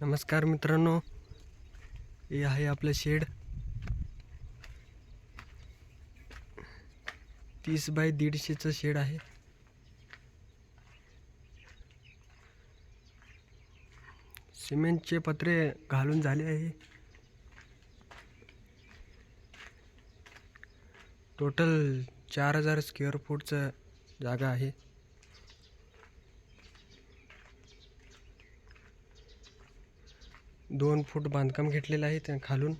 नमस्कार मित्रांनो हे आहे आपलं शेड. तीस बाय दीडशेचं शेड आहे. सिमेंटचे पत्रे घालून झाले आहे. टोटल चार हजार स्क्वेअर फूटचं जागा आहे. दोन फूट बांधकाम घेतलेलं आहे त्या खालून.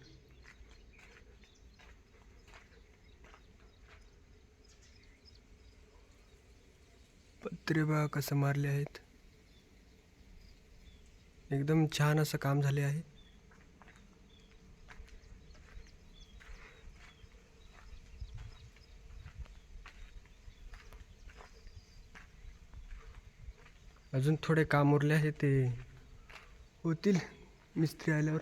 पत्रे बा कसं मारले आहेत. एकदम छान असं काम झाले आहे. अजून थोडे काम उरले आहे ते होतील. मिस्त्री आल्यावर.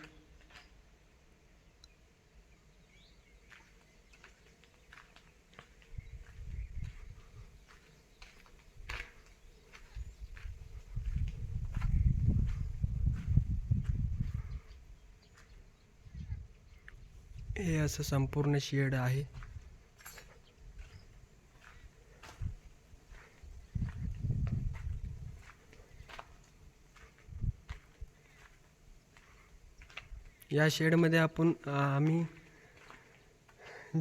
हे असं संपूर्ण शेड आहे. या शेडमध्ये आपण आम्ही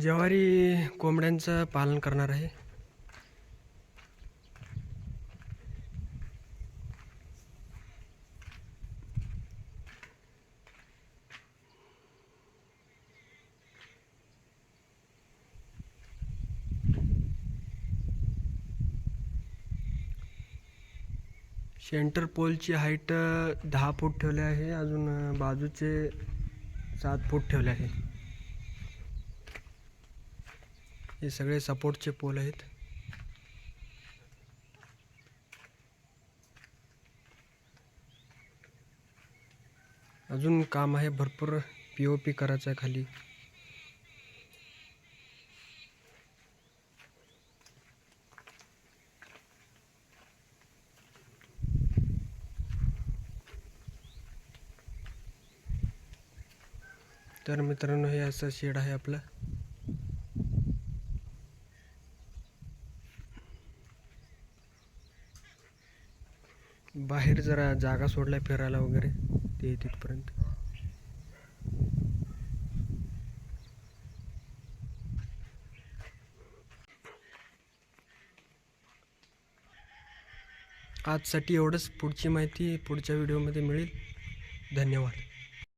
ज्वारी कोंबड्यांचं पालन करणार आहे. सेंटर पोलची हाईट दहा फूट ठेवले आहे. अजून बाजूचे सात फूट ठेवले आहे. हे सगळे सपोर्टचे पोल आहेत. अजून काम आहे भरपूर पी ओ पी करायचं आहे खाली. तर मित्रांनो हे असं शेड आहे आपलं. बाहेर जरा जागा सोडलाय फिरायला वगैरे ते तिथपर्यंत. आजसाठी एवढंच. पुढची माहिती पुढच्या व्हिडिओमध्ये मिळेल. धन्यवाद.